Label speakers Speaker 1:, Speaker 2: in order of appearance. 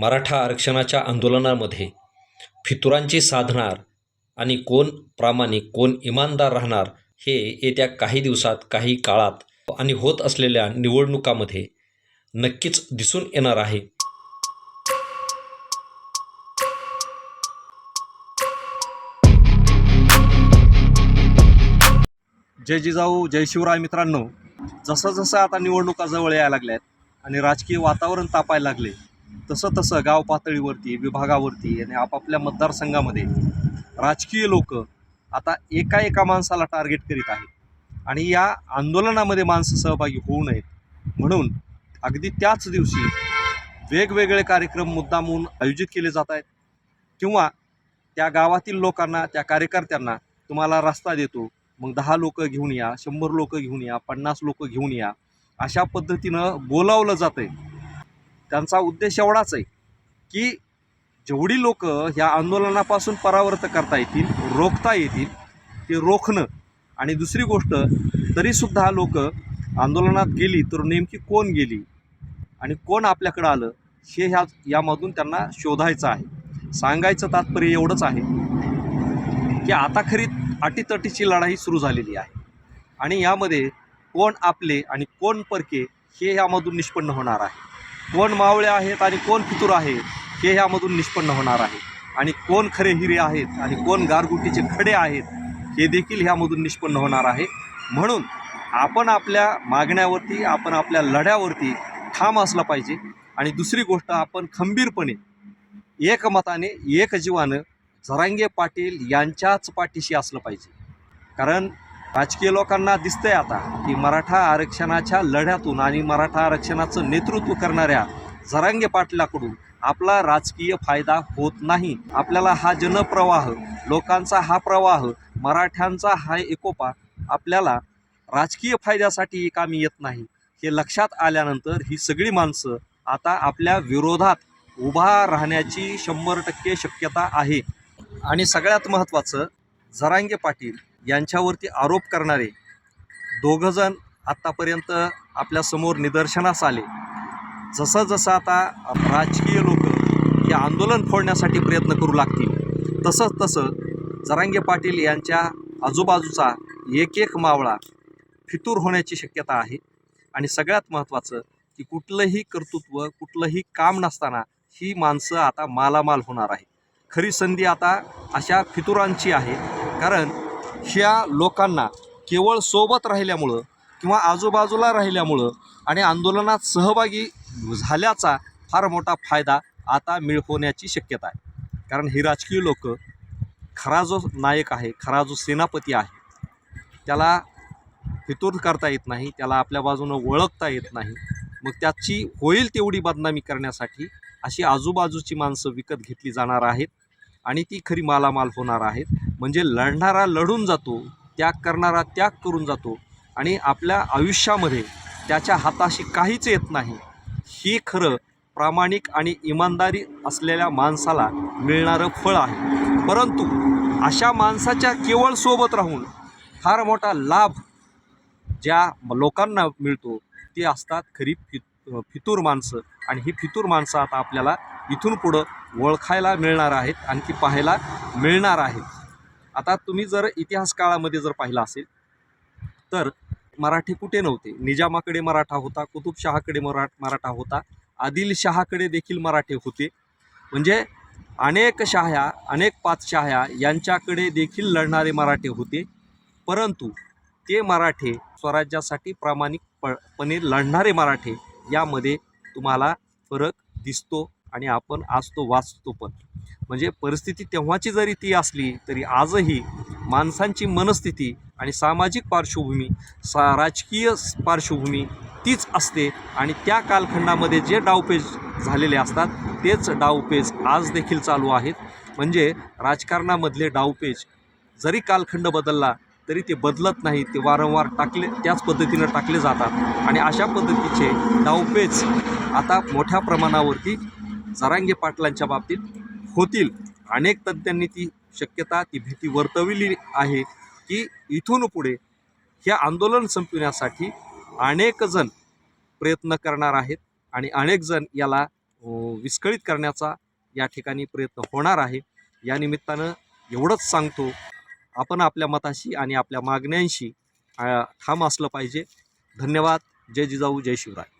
Speaker 1: मराठा आरक्षणाच्या आंदोलनामध्ये फितुरांची साधणार आणि कोण प्रामाणिक कोण इमानदार राहणार हे येत्या काही दिवसात काही काळात आणि होत असलेल्या निवडणुकामध्ये नक्कीच दिसून येणार आहे.
Speaker 2: जय जिजाऊ जय शिवराय मित्रांनो. जसं जसं आता निवडणुका जवळ यायला आहेत आणि राजकीय वातावरण तापायला लागले तसं तसं गाव पातळीवरती विभागावरती आणि आपापल्या मतदारसंघामध्ये राजकीय लोक आता एका एका माणसाला टार्गेट करीत आहेत. आणि या आंदोलनामध्ये माणसं सहभागी होऊ नयेत. म्हणून अगदी त्याच दिवशी वेगवेगळे कार्यक्रम मुद्दामून आयोजित केले जात आहेत. किंवा त्या गावातील लोकांना त्या कार्यकर्त्यांना तुम्हाला रस्ता देतो मग दहा लोक घेऊन या शंभर लोक घेऊन या पन्नास लोक घेऊन या अशा पद्धतीनं बोलावलं जातं आहे त्यांचा उद्देश एवढाच आहे की जेवढी लोक ह्या आंदोलनापासून परावर्त करता येतील रोखता येतील ते रोखणं. आणि दुसरी गोष्ट तरीसुद्धा लोक आंदोलनात गेली तर नेमकी कोण गेली? आणि कोण आपल्याकडं आलं? हे ह्या यामधून त्यांना शोधायचं आहे. सांगायचं तात्पर्य एवढंच आहे की आता खरी अटीतटीची लढाई सुरू झालेली आहे. आणि यामध्ये कोण आपले आणि कोण परके हे ह्यामधून निष्पन्न होणार आहे. कोण मावळे आहेत आणि कोण फितूर आहेत हे ह्यामधून निष्पन्न होणार आहे. आणि कोण खरे हिरे आहेत आणि कोण गारगुटीचे खडे आहेत हे देखील ह्यामधून निष्पन्न होणार आहे. म्हणून आपण आपल्या मागण्यावरती आपण आपल्या लढ्यावरती ठाम असला पाहिजे. आणि दुसरी गोष्ट आपण खंबीरपणे एकमताने एकजीवानं जरांगे पाटील यांच्याच पाठीशी असलं पाहिजे. कारण राजकीय लोकांना दिसतंय आता की मराठा आरक्षणाच्या लढ्यातून आणि मराठा आरक्षणाचं नेतृत्व करणाऱ्या झरांगे पाटलाकडून आपला राजकीय फायदा होत नाही. आपल्याला हा जनप्रवाह लोकांचा हा प्रवाह मराठ्यांचा हा एकोपा आपल्याला राजकीय फायद्यासाठी कामी येत नाही. हे लक्षात आल्यानंतर ही सगळी माणसं आता आपल्या विरोधात उभा राहण्याची शंभर टक्के शक्यता आहे. आणि सगळ्यात महत्त्वाचं झरांगे पाटील यांच्यावरती आरोप करणारे दोघंजण आत्तापर्यंत आपल्यासमोर निदर्शनास आले. जसं जसं आता राजकीय लोक हे आंदोलन फोडण्यासाठी प्रयत्न करू लागतील तसंच तसं जरांगे पाटील यांच्या आजूबाजूचा एक एक मावळा फितूर होण्याची शक्यता आहे. आणि सगळ्यात महत्त्वाचं की कुठलंही कर्तृत्व कुठलंही काम नसताना ही माणसं आता मालामाल होणार आहे. खरी संधी आता अशा फितुरांची आहे. कारण ह्या लोकांना केवळ सोबत राहिल्यामुळं किंवा आजूबाजूला राहिल्यामुळं आणि आंदोलनात सहभागी झाल्याचा फार मोठा फायदा आता मिळ होण्याची शक्यता आहे. कारण ही राजकीय लोक खरा जो नायक आहे खरा जो सेनापती आहे त्याला फितूर करता येत नाही त्याला आपल्या बाजूनं ओळखता येत नाही. मग त्याची होईल तेवढी बदनामी करण्यासाठी अशी आजूबाजूची माणसं विकत घेतली जाणार आहेत. आणि ती खरी मालामाल होणार आहेत. म्हणजे लढणारा लढून जातो त्याग करणारा त्याग करून जातो आणि आपल्या आयुष्यामध्ये त्याच्या हाताशी काहीच येत नाही. ही खरं प्रामाणिक आणि इमानदारी असलेल्या माणसाला मिळणारं फळ आहे. परंतु अशा माणसाच्या केवळ सोबत राहून फार मोठा लाभ ज्या लोकांना मिळतो ते असतात खरी फित फितूर माणसं. आणि ही फितूर माणसं आता आपल्याला इथून पुढं ओळखायला मिळणार आहेत आणखी पाहायला मिळणार आहेत. आता तुम्ही जर इतिहास काळामध्ये जर पाहिलं असेल तर मराठी कुठे नव्हते? निजामाकडे मराठा होता कुतुबशहाकडे मरा मराठा होता. आदिलशहाकडे देखील मराठे होते. म्हणजे अनेक शाह्या अनेक पातशाह्या यांच्याकडे देखील लढणारे मराठे होते. परंतु ते मराठे स्वराज्यासाठी प्रामाणिकपणे लढणारे मराठे यामध्ये तुम्हाला फरक दिसतो आणि आपण असतो वाचतो पण. म्हणजे परिस्थिती तेव्हाची जरी ती असली तरी आजही माणसांची मनस्थिती आणि सामाजिक पार्श्वभूमी सा राजकीय पार्श्वभूमी तीच असते. आणि त्या कालखंडामध्ये जे डावपेज झालेले असतात तेच डावपेज आज देखील चालू आहेत. म्हणजे राजकारणामधले डावपेज जरी कालखंड बदलला तरी ते बदलत नाही ते वारंवार टाकले त्याच पद्धतीनं टाकले जातात. आणि अशा पद्धतीचे डावपेच आता मोठ्या प्रमाणावरती जरांगे पाटलांच्या बाबतीत होतील. अनेक तज्ज्ञांनी ती शक्यता ती भीती वर्तविली आहे की इथून पुढे हे आंदोलन संपविण्यासाठी अनेक जण प्रयत्न करणार आहेत आणि अनेक जण याला विस्कळीत करण्याचा या ठिकाणी प्रयत्न होणार आहे. या निमित्तानं एवढंच सांगतो आपण आपल्या मताशी आणि आपल्या मागण्यांशी ठाम असलं पाहिजे. धन्यवाद. जय जिजाऊ जय शिवराय.